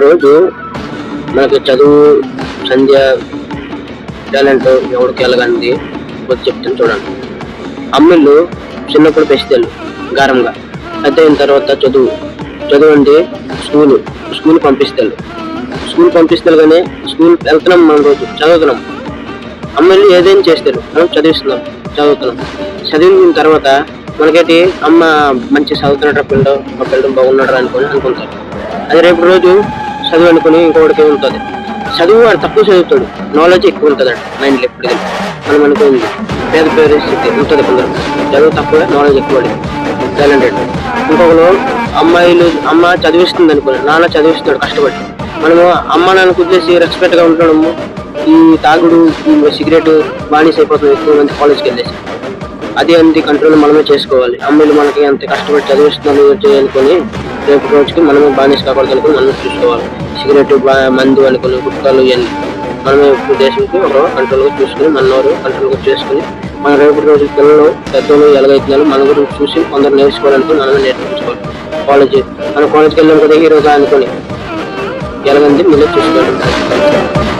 రోజు మనకి చదువు సంధ్య టాలెంట్ ఎవరికి వెళ్ళగంది కొద్ది చెప్తాను చూడండి. అమ్మిళ్ళు చిన్నప్పుడు పెంచుతారు గారంగా. పెద్ద అయిన తర్వాత చదువు. చదువు అంటే స్కూల్ స్కూల్ పంపిస్తారు స్కూల్ పంపిస్తారు కానీ స్కూల్ వెళ్తున్నాం మనం రోజు చదువుతున్నాం. అమ్మాయిలు ఏదైనా చేస్తారు? మనం చదివిస్తున్నాం చదువుతున్నాం. చదివిన తర్వాత మనకైతే అమ్మ మంచి చదువుతున్నట్టు పిల్లడు మా పిల్లడు బాగున్నాడు అనుకుని అనుకుంటారు. అది రేపు రోజు చదువు అనుకుని ఇంకొకటికి ఉంటుంది. చదువు వాడు తక్కువ చదువుతాడు. నాలెడ్జ్ ఎక్కువ ఉంటుంది అంట మైండ్లో ఎప్పుడు మనం అనుకుంది పేద పేరెంట్స్ ఉంటుంది కొందరు. చదువు తక్కువ నాలెడ్జ్ ఎక్కువ టాలెంటెడ్ ఇంకొకరు అమ్మాయిలు అమ్మ చదివిస్తుంది అనుకుని నాన్న చదివిస్తున్నాడు కష్టపడి. మనము అమ్మ నాన్నకు వదిలేసి రెస్పెక్ట్గా ఉండడము ఈ తాగుడు ఈ సిగరెట్ బానిస్ అయిపోతుంది ఎక్కువ మంది కాలేజ్కి వెళ్ళేసి. అదే అంత కంట్రోల్ మనమే చేసుకోవాలి. అమ్మాయిలు మనకి అంత కష్టపడి చదివిస్తున్నాను అనుకొని రేపు రోజుకి మనమే బానిస కాకూడదు అనుకుని మనం చూసుకోవాలి. సిగరెట్ బా- మందు అనుకుని గుట్కాలు ఇవన్నీ మనమే ఇప్పుడు దేశంకి ఒక కంట్రోల్గా చూసుకుని మనవారు కంట్రోల్గా చేసుకుని మన రేపు రోజు పిల్లలు పెద్దలు ఎలాగైతున్నారు మన గురించి చూసి కొందరు నేర్చుకోవాలనుకుని మనమే నేర్పించుకోవాలి. కాలేజ్ మన కాలేజ్కి వెళ్ళాం కదా ఈ రోజు ఎలాగంది? మీరే చూసుకోవాలి